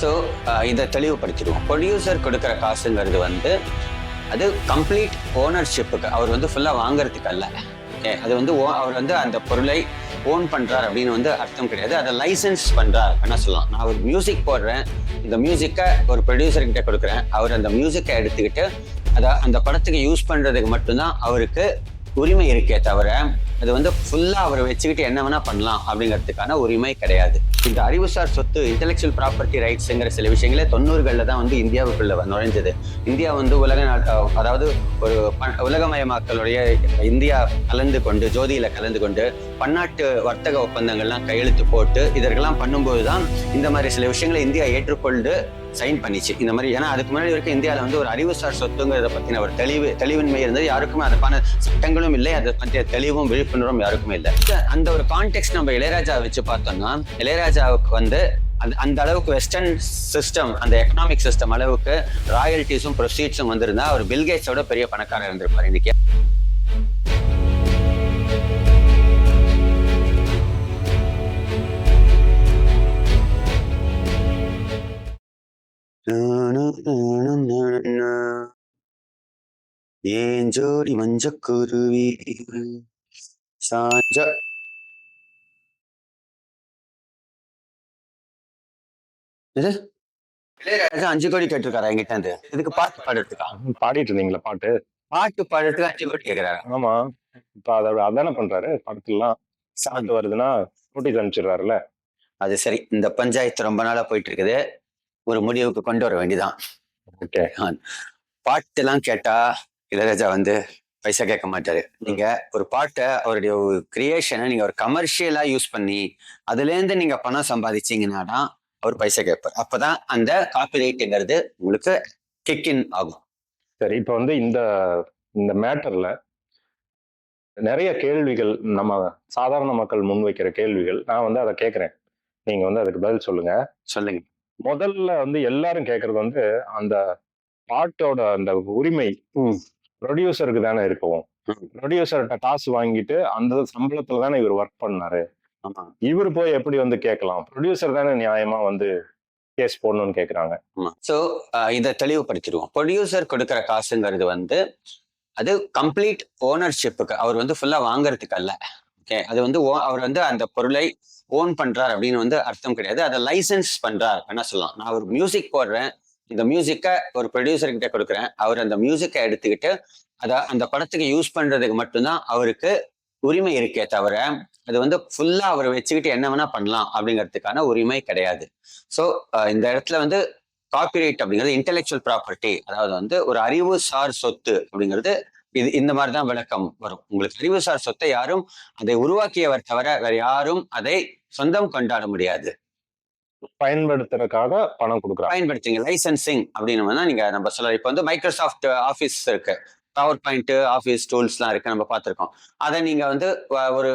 So uh, இதை தெளிவுபடுத்திடுவோம். Producer கொடுக்குற காசுங்கிறது வந்து அது கம்ப்ளீட் ஓனர்ஷிப்புக்கு அவர் வந்து ஃபுல்லாக வாங்குறதுக்கு அல்ல. ஓகே அது வந்து அவர் வந்து அந்த பொருளை ஓன் பண்றார் அப்படின்னு வந்து அர்த்தம் கிடையாது. அதை லைசன்ஸ் பண்றார் என்ன சொல்லலாம். நான் ஒரு மியூசிக் போடுறேன். இந்த மியூசிக்கை ஒரு ப்ரொடியூசர் கிட்ட கொடுக்குறேன். அவர் அந்த மியூசிக்கை எடுத்துக்கிட்டு அதை அந்த படத்துக்கு யூஸ் பண்றதுக்கு மட்டும்தான் அவருக்கு உரிமை இருக்கே தவிர அது வந்து ஃபுல்லா அவர் வச்சுக்கிட்டு என்ன வேணா பண்ணலாம் அப்படிங்கிறதுக்கான உரிமை கிடையாது. இந்த அறிவுசார் சொத்து இன்டெலெக்சுவல் ப்ராப்பர்ட்டி ரைட்ஸுங்கிற சில விஷயங்களே தொண்ணூறுகளில் தான் வந்து இந்தியாவுக்குள்ள நுழைஞ்சது. இந்தியா வந்து உலக நாட்டம் அதாவது ஒரு ப- உலகமயமாக்கலுடைய இந்தியா கலந்து கொண்டு ஜோதியில கலந்து கொண்டு பன்னாட்டு வர்த்தக ஒப்பந்தங்கள்லாம் கையெழுத்து போட்டு இதற்கெல்லாம் பண்ணும்போது தான் இந்த மாதிரி சில விஷயங்களை இந்தியா ஏற்றுக்கொண்டு சைன் பண்ணிச்சு. இந்த மாதிரி ஏன்னா அதுக்கு முன்னாடி வரைக்கும் இந்தியாவில் வந்து ஒரு அறிவுசார் சொத்துங்கிறத பத்தின ஒரு தெளிவு தெளிவின்மை இருந்தது யாருக்குமே. அதுக்கான சட்டங்களும் இல்லை அதை பற்றிய தெளிவும் விழிப்புணர்வும் யாருக்குமே இல்லை. அந்த ஒரு கான்டெக்ட் நம்ம இளையராஜா வச்சு பார்த்தோம்னா இளையராஜாவுக்கு வந்து அந்த அந்த அளவுக்கு வெஸ்டர்ன் சிஸ்டம் அந்த எக்கனாமிக் சிஸ்டம் அளவுக்கு ராயல்ட்டிஸும் ப்ரொசீட்ஸும் வந்திருந்தா அவர் பில்கேட்ஸோட பெரிய பணக்காரர் இருந்திருப்பார். இன்னைக்கு ஏன் ஜோடி மஞ்சக்குருவி சாஞ்ச. இது இளையராஜா அஞ்சு கோடி கேட்டிருக்காரா என்கிட்ட இருந்து? இதுக்கு பாட்டு பாடுறதுக்கா? பாடிட்டு இருந்தீங்களா பாட்டு? பாட்டு பாடுறதுக்கு அஞ்சு கோடி கேட்கிறாரா ஆமா. இப்ப அத அதானே பண்றாரு படத்துலாம் சாப்பிட்டு வருதுன்னா நோட்டீஸ் அனுப்பிச்சிடுறாருல அது சரி இந்த பஞ்சாயத்து ரொம்ப நாளா போயிட்டு இருக்குது. ஒரு முடிவுக்கு கொண்டு வர வேண்டியதான் ஓகே பாட்டெல்லாம் கேட்டா இளையராஜா வந்து பைசா கேட்க மாட்டாரு. நீங்க ஒரு பாட்டை அவருடைய கிரியேஷனை நீங்க ஒரு கமர்ஷியலா யூஸ் பண்ணி அதுல இருந்து நீங்க பணம் சம்பாதிச்சீங்கன்னா தான் அவர் பைசா கேட்பார். அப்பதான் அந்த காப்பிரைட்டுங்கிறது உங்களுக்கு கிக் இன் ஆகும். சரி இப்ப வந்து இந்த இந்த மேட்டர்ல நிறைய கேள்விகள் நம்ம சாதாரண மக்கள் முன்வைக்கிற கேள்விகள் நான் வந்து அதை கேட்கிறேன். நீங்க வந்து அதுக்கு பதில் சொல்லுங்க. சொல்லுங்க. முதல்ல வந்து எல்லாரும் கேட்கறது வந்து அந்த பாட்டோட அந்த உரிமை. ப்ரொடியூசருக்கு தானே இருக்கும். ப்ரொடியூசர்கிட்ட காசு வாங்கிட்டு அந்த சம்பளத்துல தானே இவர் ஒர்க் பண்ணாரு. ஆமா. இவர் போய் எப்படி வந்து கேட்கலாம்? ப்ரொடியூசர் தானே நியாயமா வந்து கேஸ் போடணும்னு கேக்குறாங்க. ஆமா. ஸோ இதை தெளிவுபடுத்திடுவோம். ப்ரொடியூசர் கொடுக்குற காசுங்கிறது வந்து அது கம்ப்ளீட் ஓனர்ஷிப்புக்கு அவர் வந்து ஃபுல்லா வாங்குறதுக்கு அல்ல. ஓகே அது வந்து அவர் வந்து அந்த பொருளை ஓன் பண்றார் அப்படின்னு வந்து அர்த்தம் கிடையாது. அதை லைசன்ஸ் பண்றார் என்ன சொல்லலாம். நான் ஒரு மியூசிக் போடுறேன். இந்த மியூசிக்கை ஒரு ப்ரொடியூசர்கிட்ட கொடுக்குறேன். அவர் அந்த மியூசிக்கை எடுத்துக்கிட்டு அதை அந்த படத்துக்கு யூஸ் பண்றதுக்கு மட்டும்தான் அவருக்கு உரிமை இருக்கே தவிர அது வந்து ஃபுல்லா அவர் வச்சுக்கிட்டு என்ன வேணா பண்ணலாம் அப்படிங்கிறதுக்கான உரிமை கிடையாது. ஸோ இந்த இடத்துல வந்து காப்பிரைட் அப்படிங்கிறது இன்டெலெக்சுவல் ப்ராப்பர்ட்டி அதாவது வந்து ஒரு அறிவுசார் சொத்து அப்படிங்கிறது இது இந்த மாதிரி தான் விளக்கம் வரும். உங்களுக்கு அறிவுசார் சொத்தை யாரும் அதை உருவாக்கியவர் தவிர வேற யாரும் அதை சொந்தம் கொண்டாட முடியாது. பயன்படுத்துறதுக்காக பணம் கொடுக்குறாங்க. பயன்படுத்துங்க. லைசன்சிங் அப்படின்னு நீங்க நம்ம சொல்லலாம் இப்போ வந்து மைக்ரோசாஃப்ட் ஆஃபீஸ் இருக்கு. பவர் பாயிண்ட் ஆஃபீஸ் டூல்ஸ்லாம் இருக்கு நம்ம பார்த்துருக்கோம். அதை நீங்க வந்து ஒரு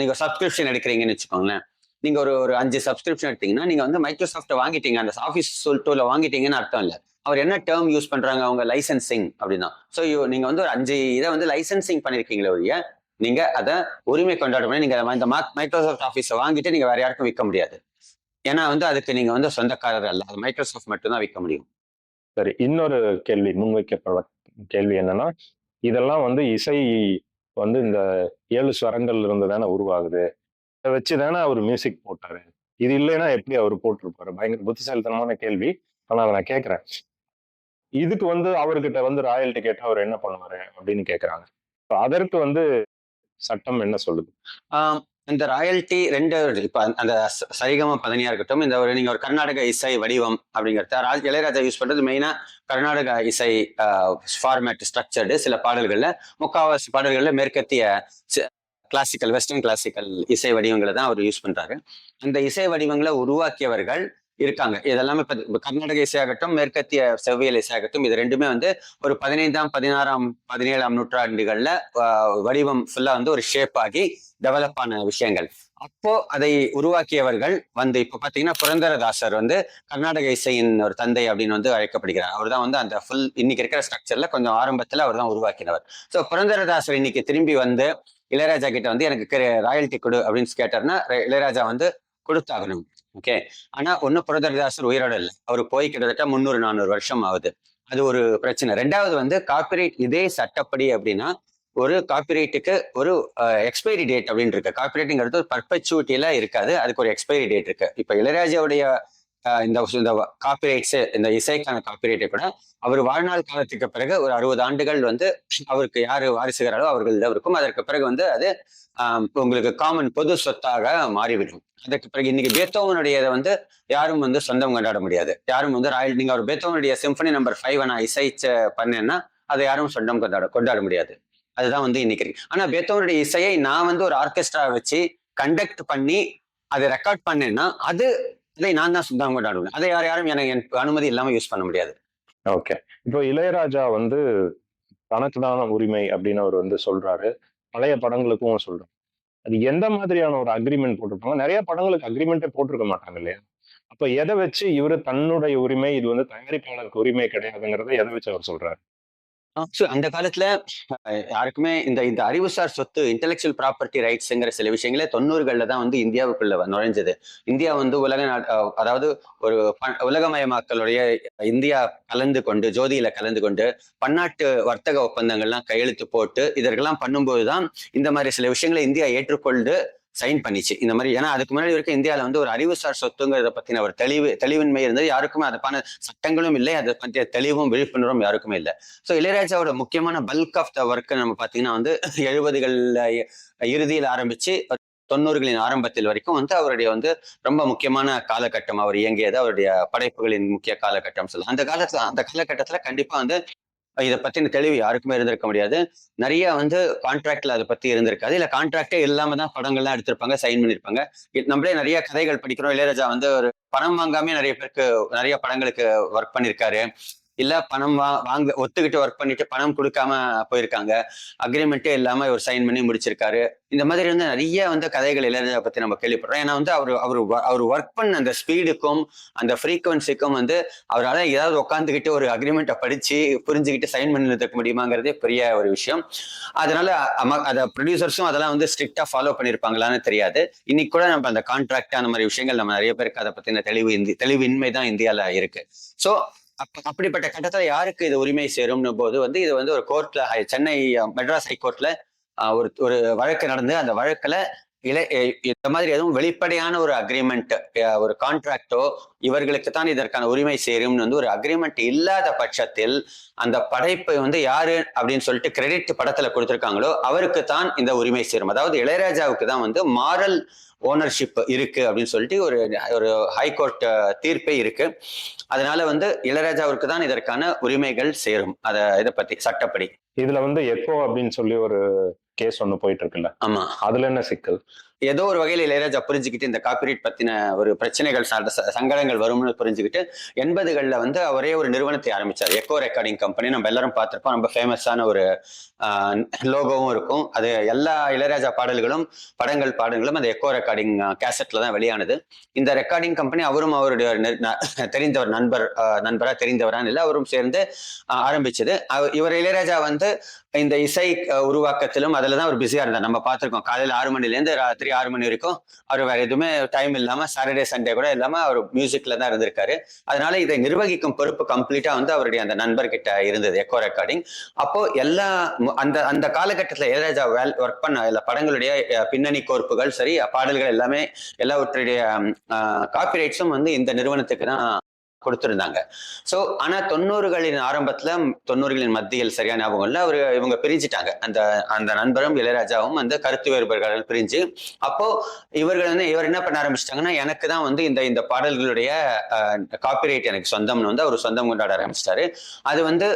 நீங்க சப்ஸ்கிரிப்ஷன் எடுக்கிறீங்கன்னு வச்சுக்கோங்களேன். நீங்க ஒரு ஒரு அஞ்சு சப்ஸ்கிரிப்ஷன் எடுத்தீங்கன்னா நீங்க வந்து மைக்ரோசாஃப்ட் வாங்கிட்டீங்க. அந்த ஆஃபீஸ் டூல வாங்கிட்டீங்கன்னு அர்த்தம் இல்லை. அவர் என்ன டேர்ம் யூஸ் பண்றாங்க? அவங்க லைசன்சிங் அப்படின்னா. ஸோ நீங்க வந்து ஒரு அஞ்சு இதை வந்து லைசன்சிங் பண்ணிருக்கீங்களே ஒழிய நீங்க அதை உரிமை கொண்டாட பண்ணி நீங்க இந்த மைக்ரோசாஃப்ட் ஆஃபீஸை வாங்கிட்டு நீங்க வேற யாருக்கும் விற்க முடியாது. ஏன்னா வந்து அதுக்கு நீங்க வந்து சொந்தக்காரர் அல்ல. அது மைக்ரோசாஃப்ட் மட்டும்தான் விற்க முடியும். சரி இன்னொரு கேள்வி முன்வைக்கப்படுற கேள்வி என்னன்னா இதெல்லாம் வந்து இசை வந்து இந்த ஏழு ஸ்வரங்கள்ல இருந்து தானே உருவாகுது. இதை வச்சு தானே அவர் மியூசிக் போட்டாரு. இது இல்லைன்னா எப்படி அவர் போட்டிருப்பாரு? பயங்கர புத்திசாலித்தனமான கேள்வி. ஆனால் அதை நான் கேட்குறேன். இதுக்கு வந்து அவர்கிட்ட வந்து ராயல்டி கேட்டு அவர் என்ன பண்ணுவாரு அப்படின்னு கேட்குறாங்க அதற்கு வந்து சட்டம் என்ன சொல்லுது? இந்த ராயல்ட்டி ரெண்டு இப்ப அந்த- சரிகம பதனியா இருக்கட்டும் இந்த ஒரு நீங்க ஒரு கர்நாடக இசை வடிவம் அப்படிங்கிறத ராஜ் இளையராஜா யூஸ் பண்றது மெயினா கர்நாடக இசை ஃபார்மேட் ஸ்ட்ரக்சர்டு சில பாடல்கள்ல முக்காவாசி பாடல்கள்ல மேற்கத்திய கிளாசிக்கல் வெஸ்டர்ன் கிளாசிக்கல் இசை வடிவங்களை தான் அவர் யூஸ் பண்றாரு. அந்த இசை வடிவங்களை உருவாக்கியவர்கள் இருக்காங்க. இதெல்லாமே இப்போ கர்நாடக இசையாகட்டும் மேற்கத்திய செவ்வியல் இசையாகட்டும் இது ரெண்டுமே வந்து ஒரு பதினைந்தாம் பதினாறாம் பதினேழாம் நூற்றாண்டுகள்ல வடிவம் ஃபுல்லா வந்து ஒரு ஷேப் ஆகி டெவலப் ஆன விஷயங்கள். அப்போ அதை உருவாக்கியவர்கள் வந்து இப்போ பார்த்தீங்கன்னா புரந்தரதாசர் வந்து கர்நாடக இசையின் ஒரு தந்தை அப்படின்னு வந்து அழைக்கப்படுகிறார். அவர் தான் வந்து அந்த ஃபுல் இன்னைக்கு இருக்கிற ஸ்ட்ரக்சர்ல கொஞ்சம் ஆரம்பத்தில் அவர் தான் உருவாக்கினவர். ஸோ புரந்தரதாசர் இன்னைக்கு திரும்பி வந்து இளையராஜா கிட்ட வந்து எனக்கு ராயல்ட்டி கொடு அப்படின்னு கேட்டார்னா இளையராஜா வந்து கொடுத்தாகணும். ஓகே. ஆனா ஒன்னும் புரதரதாசர் உயிரோட இல்லை அவர் போய் கிட்டத்தட்ட முந்நூறு நானூறு வருஷம் ஆகுது. அது ஒரு பிரச்சனை. ரெண்டாவது வந்து காப்பிரைட் இதே சட்டப்படி அப்படின்னா ஒரு காப்பிரைட்டுக்கு ஒரு எக்ஸ்பைரி டேட் அப்படின்னு இருக்கு. காப்பிரைட்டுங்கிறது பர்பச்சுவிட்டியில இருக்காது. அதுக்கு ஒரு எக்ஸ்பைரி டேட் இருக்கு. இப்ப இளையராஜாவுடைய இந்த இந்த காப்பிரைட்ஸ் இந்த இசைக்கான காப்பிரைட்டை கூட அவர் வாழ்நாள் காலத்துக்கு பிறகு ஒரு அறுபது ஆண்டுகள் வந்து அவருக்கு யாரு வாரிசுகிறாரோ அவர்கள் இருக்கும் அதற்கு பிறகு வந்து அது உங்களுக்கு காமன் பொது சொத்தாக மாறிவிடும். அதற்கு பிறகு இன்னைக்கு பேத்தோவனுடைய இதை வந்து யாரும் வந்து சொந்தம் கொண்டாட முடியாது. யாரும் வந்து ராயல் நீங்க அவர் பேத்தோவனுடைய சிம்பனி நம்பர் ஃபைவ் நான் இசைச்ச பண்ணேன்னா அதை யாரும் சொந்தம் கொண்டாட கொண்டாட முடியாது. அதுதான் வந்து இன்னைக்கு இருக்கு. ஆனா பேத்தோவனுடைய இசையை நான் வந்து ஒரு ஆர்கெஸ்ட்ரா வச்சு கண்டக்ட் பண்ணி அதை ரெக்கார்ட் பண்ணேன்னா அது இதை நான் தான் சுத்தம் கொண்டாடுவேன். அதை யார் யாரும் எனக்கு எனக்கு அனுமதி இல்லாம யூஸ் பண்ண முடியாது. ஓகே இப்போ இளையராஜா வந்து தனக்கு தான உரிமை அப்படின்னு அவர் வந்து சொல்றாரு. பழைய படங்களுக்கும் சொல்றாரு. அது எந்த மாதிரியான ஒரு அக்ரிமெண்ட் போட்டிருப்பாங்க? நிறைய படங்களுக்கு அக்ரிமெண்ட்டே போட்டிருக்க மாட்டாங்க இல்லையா? அப்ப எதை வச்சு இவரு தன்னுடைய உரிமை இது வந்து தயாரிப்பாளருக்கு உரிமை கிடையாதுங்கிறத எதை வச்சு அவர் சொல்றாரு? ஸோ அந்த காலத்துல அஹ், யாருக்குமே இந்த இந்த அறிவுசார் சொத்து இன்டெலெக்சுவல் ப்ராப்பர்ட்டி ரைட்ஸ்ங்கிற சில விஷயங்களே தொண்ணூறுகள்ல தான் வந்து இந்தியாவுக்குள்ள வ- நுழைஞ்சது. இந்தியா வந்து உலக நாட்- அஹ், அதாவது ஒரு ப- உலகமயமாக்கலுடைய இந்தியா கலந்து கொண்டு ஜோதியில கலந்து கொண்டு பன்னாட்டு வர்த்தக ஒப்பந்தங்கள்லாம் கையெழுத்து போட்டு இதற்கெல்லாம் பண்ணும்போது தான் இந்த மாதிரி சில விஷயங்களை இந்தியா ஏற்றுக்கொண்டு சைன் பண்ணிச்சு. இந்த மாதிரி ஏன்னா அதுக்கு முன்னாடி வரைக்கும் இந்தியாவில் வந்து ஒரு அறிவுசார் சொத்துங்கிறத பத்தின ஒரு தெளிவு தெளிவின்மை இருந்தது. யாருக்குமே அதுக்கான சட்டங்களும் இல்லை. அதை பற்றிய தெளிவும் விழிப்புணர்வும் யாருக்குமே இல்லை. ஸோ இளையராஜாவோட முக்கியமான பல்க் ஆஃப் த ஒர்க் நம்ம பார்த்தீங்கன்னா வந்து எழுபதுகளில் இறுதியில் ஆரம்பிச்சு தொண்ணூறுகளின் ஆரம்பத்தில் வரைக்கும் வந்து அவருடைய வந்து ரொம்ப முக்கியமான காலகட்டம். அவர் இயங்கியது அவருடைய படைப்புகளின் முக்கிய காலகட்டம் சொல்லலாம். அந்த காலத்துல அந்த காலகட்டத்துல கண்டிப்பா வந்து இதை பத்தின தெளிவு யாருக்குமே இருந்திருக்க முடியாது. நிறைய வந்து கான்ட்ராக்ட்ல அதை பத்தி இருந்திருக்காது. இல்ல கான்ட்ராக்டே இல்லாம தான் படங்கள்லாம் எடுத்திருப்பாங்க சைன் பண்ணிருப்பாங்க நம்மளே நிறைய கதைகள் படிக்கிறோம். இளையராஜா வந்து ஒரு பணம் வாங்காம நிறைய பேருக்கு நிறைய படங்களுக்கு ஒர்க் பண்ணிருக்காரு இல்ல பணம் வா வாங்க ஒத்துக்கிட்டு ஒர்க் பண்ணிட்டு பணம் கொடுக்காம போயிருக்காங்க. அக்ரிமெண்ட்டே இல்லாம இவர் சைன் பண்ணி முடிச்சிருக்காரு. இந்த மாதிரி வந்து நிறைய வந்து கதைகள் இளையராஜா பத்தி நம்ம கேள்விப்படுறோம். ஏன்னா வந்து அவர் அவர் அவர் ஒர்க் பண்ண அந்த ஸ்பீடுக்கும் அந்த ஃப்ரீக்குவன்சிக்கும் வந்து அவரால் ஏதாவது உட்காந்துக்கிட்டு ஒரு அக்ரிமெண்ட்டை படிச்சு புரிஞ்சுக்கிட்டு சைன் பண்ணதுக்கு முடியுமாங்கிறதே பெரிய ஒரு விஷயம். அதனால அதை அத ப்ரொடியூசர்ஸும் அதெல்லாம் வந்து ஸ்ட்ரிக்டா ஃபாலோ பண்ணியிருப்பாங்களான்னு தெரியாது. இன்னைக்கு கூட நம்ம அந்த கான்ட்ராக்ட் அந்த மாதிரி விஷயங்கள் நம்ம நிறைய பேருக்கு அதை பத்தின தெளிவு இந்தி தெளிவின்மை தான் இந்தியால இருக்கு. ஸோ அப்படிப்பட்ட கட்டத்துல யாருக்கு இது உரிமை சேரும்னு போது வந்து இது வந்து ஒரு கோர்ட்ல சென்னை மெட்ராஸ் ஹைகோர்ட்ல ஒரு ஒரு வழக்கு நடந்து அந்த வழக்குல இலை இந்த மாதிரி எதுவும் வெளிப்படையான ஒரு அக்ரிமெண்ட் ஒரு கான்ட்ராக்டோ இவர்களுக்கு தான் இதற்கான உரிமை சேரும்னு வந்து ஒரு அக்ரிமெண்ட் இல்லாத பட்சத்தில் அந்த படைப்பை வந்து யாரு அப்படின்னு சொல்லிட்டு கிரெடிட் படத்துல கொடுத்துருக்காங்களோ அவருக்கு தான் இந்த உரிமை சேரும். அதாவது இளையராஜாவுக்கு தான் வந்து மாரல் ஓனர்ஷிப் இருக்கு அப்படின்னு சொல்லிட்டு ஒரு ஒரு ஹைகோர்ட் தீர்ப்பே இருக்கு. அதனால வந்து இளையராஜாவிற்கு தான் இதற்கான உரிமைகள் சேரும் அத இதை பத்தி சட்டப்படி. இதுல வந்து எக்கோ அப்படின்னு சொல்லி ஒரு கேஸ் ஒண்ணு போயிட்டு இருக்குல்ல? ஆமா. அதுல என்ன சிக்கல்? ஏதோ ஒரு வகையில் இளையராஜா புரிஞ்சுக்கிட்டு இந்த காப்பிரைட் பத்தின ஒரு பிரச்சனைகள் சார்ந்த ச- சங்கடங்கள் வரும்னு புரிஞ்சுக்கிட்டு எண்பதுகளில் வந்து அவரே ஒரு நிறுவனத்தை ஆரம்பிச்சார். எக்கோ ரெக்கார்டிங் கம்பெனி நம்ம எல்லாரும் பார்த்துருப்போம். ரொம்ப ஃபேமஸான ஒரு லோகோவும் இருக்கும். அது எல்லா இளையராஜா பாடல்களும் படங்கள் பாடல்களும் அந்த எக்கோ ரெக்கார்டிங் கேசட்ல தான் வெளியானது. இந்த ரெக்கார்டிங் கம்பெனி அவரும் அவருடைய நெ- தெரிந்தவர் நண்பர் அஹ், நண்பரா தெரிந்தவரான்னு இல்லை அவரும் சேர்ந்து ஆரம்பிச்சது. இவர் இளையராஜா வந்து இந்த இசை உருவாக்கத்திலும் அதில் தான் அவர் பிஸியா இருந்தார். நம்ம பார்த்துருக்கோம். காலையில் ஆறு மணிலேருந்து ராத்திரி ஆறு மணி வரைக்கும் அவர் வேற எதுவுமே டைம் இல்லாம சாட்டர்டே சண்டே கூட இல்லாம அவர் மியூசிக்ல தான் இருந்திருக்காரு. அதனால இதை நிர்வகிக்கும் பொறுப்பு கம்ப்ளீட்டா வந்து அவருடைய அந்த நண்பர்கிட்ட இருந்தது எக்கோ ரெக்கார்டிங் அப்போ எல்லா அந்த அந்த காலகட்டத்தில் இளையராஜா வேல் ஒர்க் பண்ண எல்லா படங்களுடைய பின்னணி கோர்ப்புகள் சரி பாடல்கள் எல்லாமே எல்லாவற்றுடைய காப்பிரைட்ஸும் வந்து இந்த நிறுவனத்துக்கு தான் கொடுத்துருந்தாங்க. ஸோ ஆனால் தொண்ணூறுகளின் ஆரம்பத்தில் தொண்ணூறுகளின் மத்தியில் சரியான ஞாபகம் இல்லை. அவர் இவங்க பிரிஞ்சிட்டாங்க. அந்த அந்த நண்பரும் இளையராஜாவும் அந்த கருத்து வேறுபர்கள் பிரிஞ்சு அப்போ இவர்கள் வந்து இவர் என்ன பண்ண ஆரம்பிச்சிட்டாங்கன்னா எனக்கு தான் வந்து இந்த இந்த பாடல்களுடைய காப்பிரைட் எனக்கு சொந்தம்னு வந்து அவர் சொந்தம் கொண்டாட ஆரம்பிச்சிட்டாரு. அது வந்து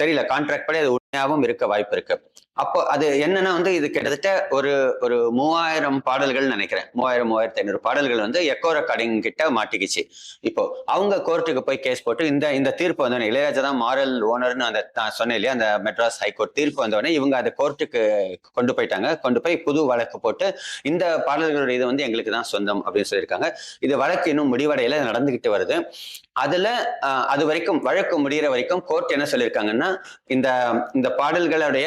தெரியல. கான்ட்ராக்ட் படி அது உண்மையாகவும் இருக்க வாய்ப்பு இருக்கு. அப்போ அது என்னன்னா வந்து இது கிட்டத்தட்ட ஒரு ஒரு மூவாயிரம் பாடல்கள் நினைக்கிறேன். மூவாயிரம் மூவாயிரத்தி ஐநூறு பாடல்கள் வந்து எக்கோ ரெக்கார்டிங் கிட்ட மாட்டிக்கிச்சு. இப்போ அவங்க கோர்ட்டுக்கு போய் கேஸ் போட்டு இந்த இந்த தீர்ப்பு வந்தோடனே இளையராஜா தான் மாரல் ஓனர்னு அந்த நான் சொன்னேன் இல்லையா அந்த மெட்ராஸ் ஹைகோர்ட் தீர்ப்பு வந்தோடனே இவங்க அதை கோர்ட்டுக்கு கொண்டு போயிட்டாங்க. கொண்டு போய் புது வழக்கு போட்டு இந்த பாடல்களுடைய இது வந்து எங்களுக்கு தான் சொந்தம் அப்படின்னு சொல்லியிருக்காங்க. இது வழக்கு இன்னும் முடிவடையில நடந்துகிட்டு வருது. அதுல அது வரைக்கும் வழக்கு முடிகிற வரைக்கும் கோர்ட் என்ன சொல்லியிருக்காங்கன்னா இந்த இந்த பாடல்களுடைய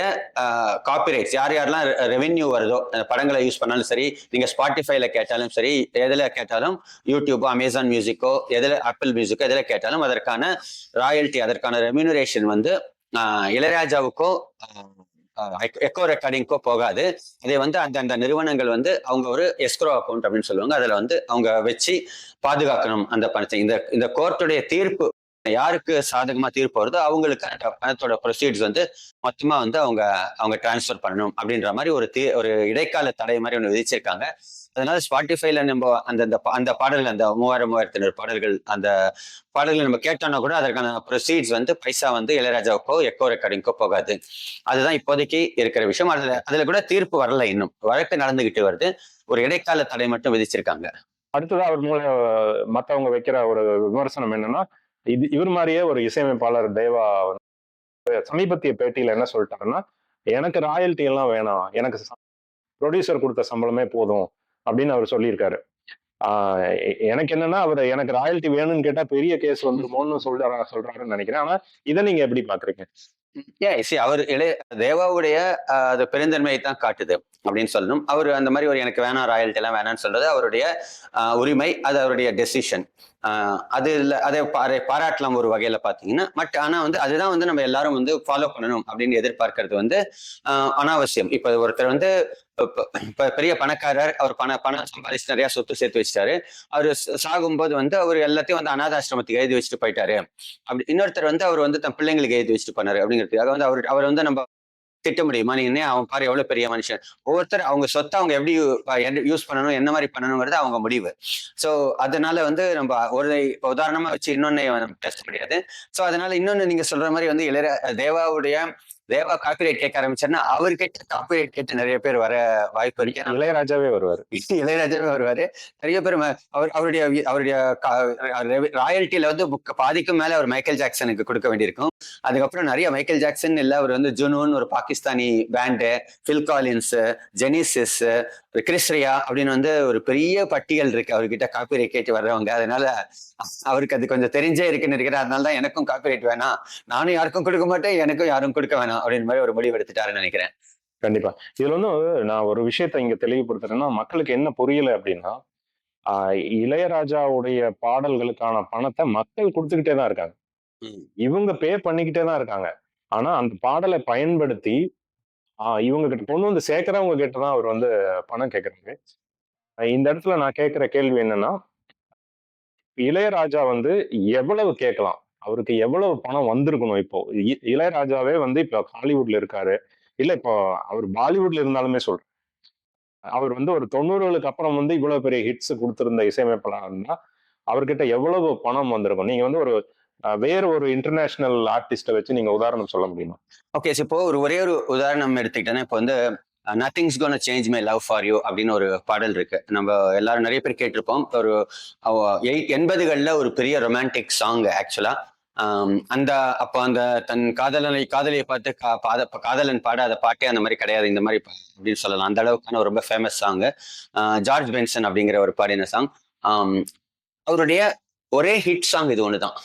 காப்பிரைட்ஸ் யார் யாரெல்லாம் ரெவென்யூ வருதோ அந்த படங்களை யூஸ் பண்ணாலும் சரி நீங்க ஸ்பாட்டிஃபைல கேட்டாலும் சரி எதுல கேட்டாலும் யூடியூபோ அமேசான் மியூசிக்கோ எதுல ஆப்பிள் மியூசிக்கோ எதுல கேட்டாலும் அதற்கான ராயல்ட்டி அதற்கான ரெமியூனரேஷன் வந்து இளையராஜாவுக்கோ எக்கோ ரெக்கார்டிங்க்கோ போகாது. இதை வந்து அந்த அந்த நிறுவனங்கள் வந்து அவங்க ஒரு எஸ்க்ரோ அக்கௌண்ட் அப்படின்னு சொல்லுவாங்க. அதில் வந்து அவங்க வச்சு பாதுகாக்கணும் அந்த பணத்தை. இந்த இந்த கோர்ட்டுடைய தீர்ப்பு யாருக்கு சாதகமா தீர்ப்பு வருதோ அவங்களுக்கு அந்த பணத்தோட ப்ரொசீட்ஸ் வந்து மொத்தமா வந்து அவங்க அவங்க டிரான்ஸ்ஃபர் பண்ணணும் அப்படின்ற மாதிரி ஒரு தீ ஒரு இடைக்கால தடை மாதிரி ஒன்று விதிச்சிருக்காங்க. அதனால ஸ்பாட்டிஃபைல நம்ம அந்த அந்த பாடல்கள் அந்த மூவாயிரம் மூவாயிரத்தி ஐநூறு பாடல்கள் அந்த பாடல்கள் நம்ம கேட்டோம்னா கூட அதற்கான ப்ரொசீட்ஸ் வந்து பைசா வந்து இளையராஜாவுக்கோ எக்கோ ரெக்கார்டிங்கோ போகாது. அதுதான் இப்போதைக்கு இருக்கிற விஷயம். அதுல அதுல கூட தீர்ப்பு வரல இன்னும். வழக்கு நடந்துகிட்டு வருது. ஒரு இடைக்கால தடை மட்டும் விதிச்சிருக்காங்க. அடுத்ததா அவர் மூலம் மத்தவங்க வைக்கிற ஒரு விமர்சனம் என்னன்னா இது இவர் மாதிரியே ஒரு இசையமைப்பாளர் தேவா சமீபத்திய பேட்டியில என்ன சொல்லிட்டாருன்னா எனக்கு ராயல்ட்டி எல்லாம் வேணாம். எனக்கு ப்ரொடியூசர் கொடுத்த சம்பளமே போதும். அப்படின்னு அவர் சொல்லியிருக்காரு. ஆஹ் எனக்கு என்னன்னா அவர் எனக்கு ராயல்ட்டி வேணும்னு கேட்டா பெரிய கேஸ் வந்துருமோன்னு சொல்றா சொல்றாருன்னு நினைக்கிறேன். ஆனா இதை நீங்க எப்படி பாக்குறீங்க ஏ சி அவர் இளைய தேவாவுடைய அது பெருந்தன்மையை தான் காட்டுது அப்படின்னு சொல்லணும். அவர் அந்த மாதிரி ஒரு எனக்கு வேணாம் ராயல்ட்டி எல்லாம் வேணாம்னு சொல்றது அவருடைய உரிமை அது அவருடைய டெசிஷன் அது இல்லை அதை பாரை பாராட்டலாம் ஒரு வகையில் பார்த்தீங்கன்னா பட் ஆனால் வந்து அதுதான் வந்து நம்ம எல்லாரும் வந்து ஃபாலோ பண்ணணும் அப்படின்னு எதிர்பார்க்கறது வந்து அனாவசியம். இப்போ ஒருத்தர் வந்து இப்போ பெரிய பணக்காரர் அவர் பண பணம் சம்பாதிச்சு நிறையா சொத்து சேர்த்து வச்சிட்டாரு. அவர் சாகும்போது வந்து அவர் எல்லாத்தையும் வந்து அனாதாசிரமத்துக்கு எழுதி வச்சுட்டு போயிட்டாரு. அப்படி இன்னொருத்தர் வந்து அவர் வந்து தன் பிள்ளைங்களுக்கு எழுதி வச்சுட்டு பண்ணாரு அப்படிங்கிறதுக்காக வந்து அவர் அவர் வந்து நம்ம திட்ட முடியுமா? நீ என்ன அவன் பாரு எவ்வளவு பெரிய மனுஷன். ஒவ்வொருத்தர் அவங்க சொத்தை அவங்க எப்படி யூஸ் பண்ணணும் என்ன மாதிரி பண்ணணுங்கிறது அவங்க முடிவு. ஸோ அதனால வந்து நம்ம ஒரு உதாரணமா வச்சு இன்னொன்னு டெஸ்ட் முடியாது ஸோ அதனால இன்னொன்னு நீங்க சொல்ற மாதிரி வந்து இளைய தேவாவுடைய தேவா காப்பிரைட் கேட்க ஆரம்பிச்சாருன்னா அவர்கிட்ட காப்பிரைட் கேட்டு நிறைய பேர் வர வாய்ப்பு இருக்கு. இளையராஜாவே வருவாரு. இளையராஜாவே வருவாரு. நிறைய பேர் அவர் அவருடைய அவருடைய ராயல்ட்டியில வந்து பாதிக்கும் மேல அவர் மைக்கேல் ஜாக்சனுக்கு கொடுக்க வேண்டியிருக்கும். அதுக்கப்புறம் நிறைய மைக்கேல் ஜாக்சன் இல்ல அவர் வந்து ஜுனூன் ஒரு Pakistani band Phil Collins Genesis கிறிஸ்ரியா அப்படின்னு வந்து ஒரு பெரிய பட்டியல் இருக்கு. அவர்கிட்ட காப்பிரைட் கேட்டு வர்றவங்க. அதனால அவருக்கு அது கொஞ்சம் தெரிஞ்சே இருக்குன்னு இருக்கிறேன். அதனால தான் எனக்கும் காப்பிரைட் வேணாம். நானும் யாருக்கும் கொடுக்க மாட்டேன் எனக்கும் யாரும் கொடுக்க வேணாம். அப்படின்னு மாதிரி ஒரு முடிவு எடுத்துட்டாருன்னு நினைக்கிறேன். கண்டிப்பா. இதுல வந்து நான் ஒரு விஷயத்தை இங்க தெளிவுபடுத்துறேன்னா மக்களுக்கு என்ன புரியல அப்படின்னா ஆஹ் இளையராஜாவுடைய பாடல்களுக்கான பணத்தை மக்கள் கொடுத்துக்கிட்டே தான் இருக்காங்க. இவங்க பே பண்ணிக்கிட்டே தான் இருக்காங்க. ஆனா அந்த பாடலை பயன்படுத்தி ஆஹ் இவங்க கிட்ட கொண்டு வந்து சேர்க்கிறவங்க கிட்ட தான் அவர் வந்து பணம் கேட்கறாரு இந்த இடத்துல நான் கேட்கிற கேள்வி என்னன்னா இளையராஜா வந்து எவ்வளவு கேட்கலாம்? அவருக்கு எவ்வளவு பணம் வந்திருக்கணும் இப்போ? இ- இளையராஜாவே வந்து இப்போ ஹாலிவுட்ல இருக்காரு. இல்ல இப்போ அவர் பாலிவுட்ல இருந்தாலுமே சொல்றேன். அவர் வந்து ஒரு தொண்ணூறுகளுக்கு அப்புறம் வந்து இவ்வளவு பெரிய ஹிட்ஸ் கொடுத்திருந்த இசையமைப்பாளர்னா, இருந்தா அவர்கிட்ட எவ்வளவு பணம் வந்திருக்கும்? நீங்க வந்து ஒரு வேற ஒரு இன்டர்நேஷனல் ஆர்டிஸ்ட வச்சு நீங்க உதாரணம் சொல்ல முடியுமா? ஓகே இப்போ ஒரு ஒரே ஒரு உதாரணம் எடுத்துக்கிட்டேன்னா இப்போ வந்து nothing's gone change my love for you அப்படின்னு ஒரு பாடல் இருக்கு. நம்ம எல்லாரும் நிறைய பேர் கேட்டிருப்போம். ஒரு எயிட் எண்பதுகளில் ஒரு பெரிய ரொமான்டிக் சாங் ஆக்சுவலா அந்த அப்போ அந்த தன் காதலனை காதலியை பார்த்து கா- பாத காதலன் பாட அந்த பாட்டே அந்த மாதிரி கிடையாது இந்த மாதிரி பா- அப்படின்னு சொல்லலாம். அந்த அளவுக்கான ஒரு ரொம்ப ஃபேமஸ் சாங் ஜார்ஜ் பென்சன் அப்படிங்கிற ஒரு பாடின சாங் அவருடைய ஒரே ஹிட் சாங் இது ஒன்று தான்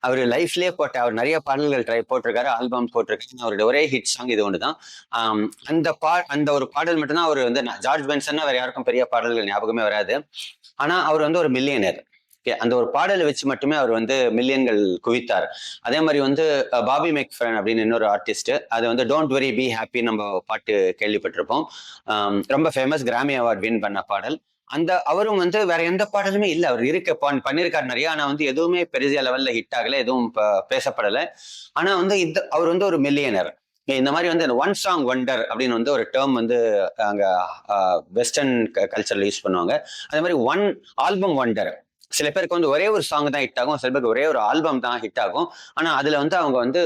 அவர் லைஃப்லயே போட்ட அவர் நிறைய பாடல்கள் ட்ரை போட்டிருக்காரு ஆல்பம் போட்டிருக்காரு அவருடைய ஒரே ஹிட் சாங் இது ஒன்று தான் அந்த பா அந்த ஒரு பாடல் மட்டும்தான் அவர் வந்து நான் ஜார்ஜ் பென்சன்னா வேற யாருக்கும் பெரிய பாடல்கள் ஞாபகமே வராது. ஆனா அவர் வந்து ஒரு மில்லியனர் அந்த ஒரு பாடலை வச்சு மட்டுமே அவர் வந்து மில்லியன்கள் குவித்தார். அதே மாதிரி வந்து பாபி பாபி மெக்ஃபரன் அப்படின்னு இன்னொரு ஆர்டிஸ்ட் அது வந்து டோன்ட் வெரி பி ஹாப்பி நம்ம பாட்டு கேள்விப்பட்டிருப்போம். ரொம்ப ஃபேமஸ் கிராமி அவார்ட் வின் பண்ண பாடல். அந்த அவரும் வந்து வேற எந்த பாடலுமே இல்லை. அவர் இருக்க பண்ணியிருக்காரு நிறைய. ஆனால் வந்து எதுவுமே பெரிய லெவல்ல ஹிட் ஆகல எதுவும் ப- பேசப்படல. ஆனா வந்து இந்த அவர் வந்து ஒரு மில்லியனர் இந்த மாதிரி வந்து ஒன் சாங் ஒண்டர் அப்படின்னு வந்து ஒரு டேர்ம் வந்து அங்க வெஸ்டர்ன் கல்ச்சர்ல யூஸ் பண்ணுவாங்க. அதே மாதிரி ஒன் ஆல்பம் ஒண்டர் சில பேருக்கு வந்து ஒரே ஒரு சாங் தான் ஹிட் ஆகும். சில பேருக்கு ஒரே ஒரு ஆல்பம் தான் ஹிட் ஆகும். ஆனால் அதில் வந்து அவங்க வந்து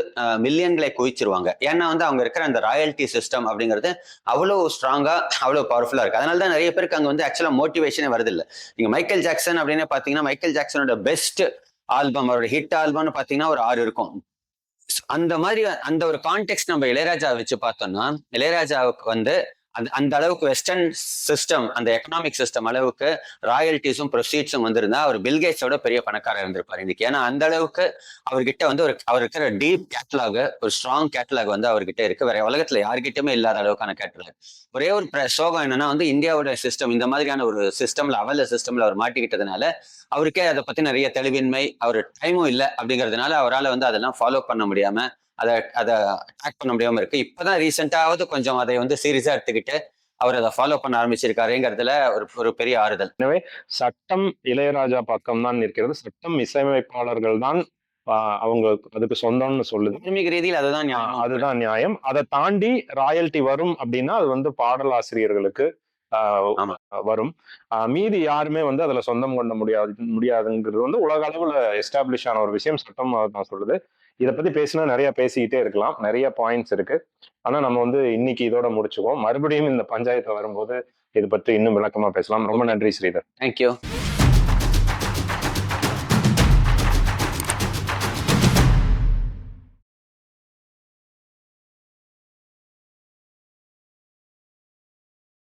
மில்லியன்களை குவிச்சிருவாங்க. ஏன்னா வந்து அவங்க இருக்கிற அந்த ராயல்டி சிஸ்டம் அப்படிங்கிறது அவ்வளோ ஸ்ட்ராங்காக அவ்வளோ பவர்ஃபுல்லாக இருக்குது அதனால தான் நிறைய பேருக்கு அங்கே வந்து ஆக்சுவலாக மோட்டிவேஷனே வருது நீங்கள் மைக்கேல் ஜாக்சன் அப்படின்னு பார்த்தீங்கன்னா மைக்கேல் ஜாக்சனோட பெஸ்ட் ஆல்பம் அவரோட ஹிட் ஆல்பம்னு பார்த்தீங்கன்னா ஒரு ஆறு இருக்கும். அந்த மாதிரி அந்த ஒரு கான்டெக்ட் நம்ம இளையராஜா வச்சு பார்த்தோம்னா இளையராஜாவுக்கு வந்து அந்த அந்த அளவுக்கு வெஸ்டர்ன் சிஸ்டம் அந்த எக்கனாமிக் சிஸ்டம் அளவுக்கு ராயல்டிஸும் ப்ரொசீட்ஸும் வந்திருந்தா அவர் பில்கேட்ஸோட பெரிய பணக்காரர் இருந்திருப்பார் இன்னைக்கு. ஏன்னா அந்த அளவுக்கு அவர்கிட்ட வந்து ஒரு அவர் இருக்கிற டீப் கேட்டலாக் ஒரு ஸ்ட்ராங் கேட்டலாக் வந்து அவர்கிட்ட இருக்கு. வேற உலகத்துல யார்கிட்டயுமே இல்லாத அளவுக்கான கேட்டலாக் ஒரே ஒரு சோகம் என்னன்னா வந்து இந்தியாவோட சிஸ்டம் இந்த மாதிரியான ஒரு சிஸ்டம்ல அவல சிஸ்டம்ல அவர் மாட்டிக்கிட்டதுனால அவருக்கே அதை பத்தி நிறைய தெளிவின்மை அவர் டைமும் இல்லை அப்படிங்கிறதுனால அவரால் வந்து அதெல்லாம் ஃபாலோ பண்ண முடியாம அதை அதை அட்டாக் பண்ண முடியாம இருக்கு. இப்பதான் ரீசெண்டாவது கொஞ்சம் அதை வந்து சீரியஸா எடுத்துக்கிட்டு அவர் அதை ஃபாலோ பண்ண ஆரம்பிச்சிருக்காருங்கிறதுல ஒரு ஒரு பெரிய ஆறுதல். சட்டம் இளையராஜா பக்கம் தான் இருக்கிறது சட்டம் இசையமைப்பாளர்கள் தான் அவங்க அதுக்கு சொந்தம்னு சொல்லுது. தார்மீக ரீதியில் அதுதான். அதுதான் நியாயம். அதை தாண்டி ராயல்டி வரும் அப்படின்னா அது வந்து பாடலாசிரியர்களுக்கு. வரும். மீதி யாருமே வந்து அதுல சொந்தம் கொள்ள முடியாது முடியாதுங்கிறது வந்து உலக அளவுல எஸ்டாப்ளிஷ் ஆன ஒரு விஷயம். சட்டம் நான் சொல்லுது. இதை பத்தி பேசினா நிறைய பேசிக்கிட்டே இருக்கலாம். நிறைய பாயிண்ட்ஸ் இருக்கு. ஆனா நம்ம வந்து இன்னைக்கு இதோட முடிச்சுக்குவோம். மறுபடியும் இந்த பஞ்சாயத்து வரும்போது இது பற்றி இன்னும் விளக்கமா பேசலாம். ரொம்ப நன்றி ஸ்ரீதர். தேங்க்யூ